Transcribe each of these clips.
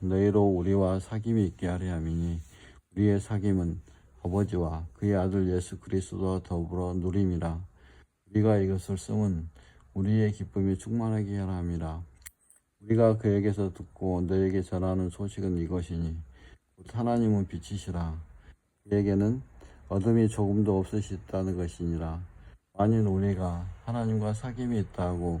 너희로 우리와 사귐이 있게 하려 함이니 우리의 사귐은 아버지와 그의 아들 예수 그리스도와 더불어 누림이라. 우리가 이것을 쓰면 우리의 기쁨이 충만하게 하라 함이라. 우리가 그에게서 듣고 너에게 전하는 소식은 이것이니 곧 하나님은 빛이시라. 그에게는 어둠이 조금도 없으시다는 것이니라. 만일 우리가 하나님과 사귐이 있다고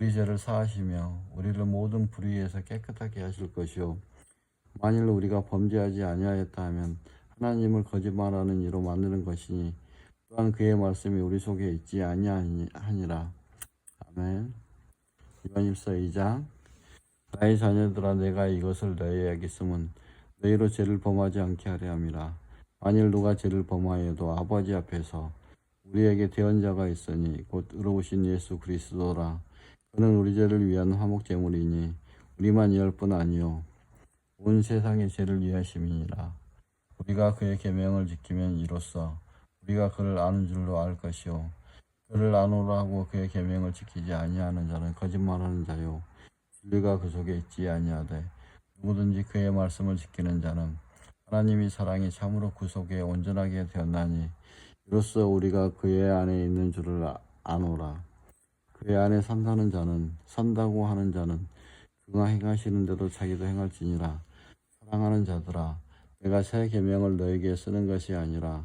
우리 죄를 사하시며 우리를 모든 불의에서 깨끗하게 하실 것이요. 만일 우리가 범죄하지 아니하였다 하면 하나님을 거짓말하는 이로 만드는 것이니 또한 그의 말씀이 우리 속에 있지 아니하니라. 아멘. 요한일서 2장. 나의 자녀들아 내가 이것을 너희에게 쓰면 너희로 죄를 범하지 않게 하려 함이라. 만일 누가 죄를 범하여도 아버지 앞에서 우리에게 대언자가 있으니 곧 의로우신 예수 그리스도라 그는 우리 죄를 위한 화목 제물이니 우리만 위할 뿐 아니요. 온 세상의 죄를 위하심이니라. 우리가 그의 계명을 지키면 이로써 우리가 그를 아는 줄로 알 것이요. 그를 아노라 하고 그의 계명을 지키지 아니하는 자는 거짓말하는 자요. 진리가 그 속에 있지 아니하되 누구든지 그의 말씀을 지키는 자는 하나님이 사랑이 참으로 그 속에 온전하게 되었나니 이로써 우리가 그의 안에 있는 줄을 아- 아노라 그의 안에 산다는 자는 산다고 하는 자는 그가 행하시는데도 자기도 행할지니라. 사랑하는 자들아 내가 새 계명을 너에게 쓰는 것이 아니라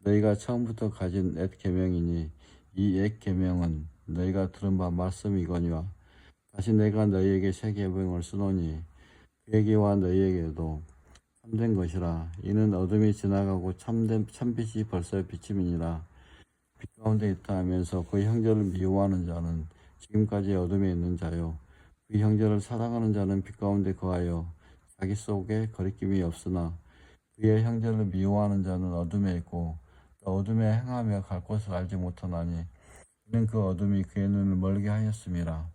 너희가 처음부터 가진 옛 계명이니 이 옛 계명은 너희가 들은 바 말씀이거니와 다시 내가 너희에게 새 계명을 쓰노니 그에게와 너희에게도 참된 것이라. 이는 어둠이 지나가고 참된 참빛이 벌써 비침이니라 빛 가운데 있다 하면서 그 형제를 미워하는 자는 지금까지 어둠에 있는 자요. 그 형제를 사랑하는 자는 빛 가운데 거하여 자기 속에 거리낌이 없으나 그의 형제를 미워하는 자는 어둠에 있고 또 어둠에 행하며 갈 곳을 알지 못하나니 이는 그 어둠이 그의 눈을 멀게 하였음이라.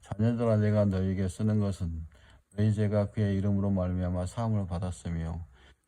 자녀들아 내가 너희에게 쓰는 것은 너희 죄가 그의 이름으로 말미암아 사함을 받았으며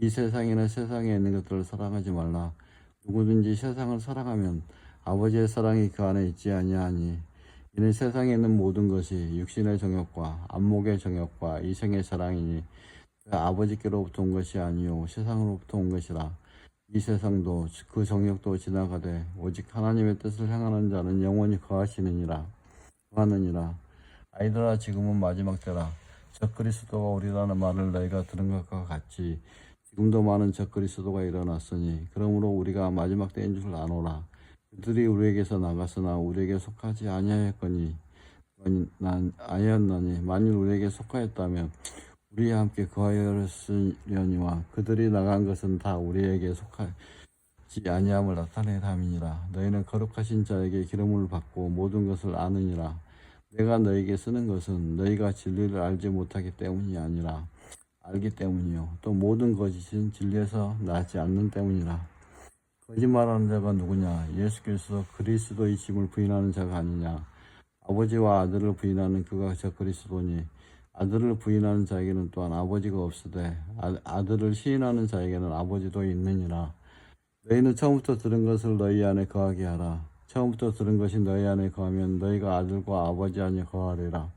이 세상에는 세상에 있는 것들을 사랑하지 말라. 누구든지 세상을 사랑하면 아버지의 사랑이 그 안에 있지 아니하니 이는 세상에 있는 모든 것이 육신의 정욕과 안목의 정욕과 이생의 사랑이니 그 아버지께로부터 온 것이 아니요 세상으로부터 온 것이라. 이 세상도 그 정욕도 지나가되 오직 하나님의 뜻을 행하는 자는 영원히 거하시느니라. 거하느니라. 아이들아 지금은 마지막 때라. 적 그리스도가 오리라는 말을 너희가 들은 것과 같이 지금도 많은 적 그리스도가 일어났으니 그러므로 우리가 마지막 때인 줄 아노라. 그들이 우리에게서 나갔으나 우리에게 속하지 아니하였거니 난 아니었나니 만일 우리에게 속하였다면 우리와 함께 거하였으려니와 그들이 나간 것은 다 우리에게 속하지 아니함을 나타내 담이니라. 너희는 거룩하신 자에게 기름을 받고 모든 것을 아느니라. 내가 너에게 쓰는 것은 너희가 진리를 알지 못하기 때문이 아니라 알기 때문이요 또 모든 거짓은 진리에서 나지 않는 때문이라 거짓말하는 자가 누구냐 예수께서 그리스도이심을 부인하는 자가 아니냐 아버지와 아들을 부인하는 그가 저 그리스도니 아들을 부인하는 자에게는 또한 아버지가 없으되 아, 아들을 시인하는 자에게는 아버지도 있느니라. 너희는 처음부터 들은 것을 너희 안에 거하게 하라. 처음부터 들은 것이 너희 안에 거하면 너희가 아들과 아버지 안에 거하리라.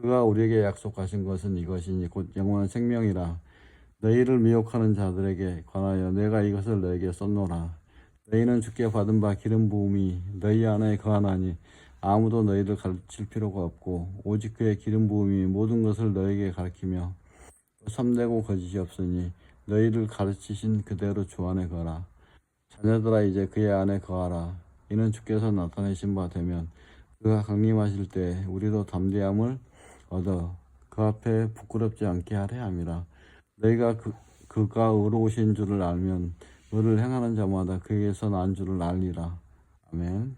그가 우리에게 약속하신 것은 이것이니 곧 영원한 생명이라. 너희를 미혹하는 자들에게 관하여 내가 이것을 너에게 썼노라. 너희는 주께 받은 바 기름 부음이 너희 안에 거하나니 아무도 너희를 가르칠 필요가 없고 오직 그의 기름 부음이 모든 것을 너에게 가르치며 또 참되고 거짓이 없으니 너희를 가르치신 그대로 주 안에 거라. 자녀들아 이제 그의 안에 거하라. 이는 주께서 나타내신 바 되면 그가 강림하실 때 우리도 담대함을 얻어 그 앞에 부끄럽지 않게 하려 함이라. 너희가 그, 그가 의로우신 줄을 알면 의를 행하는 자마다 그에게서 난 줄을 알리라. 아멘.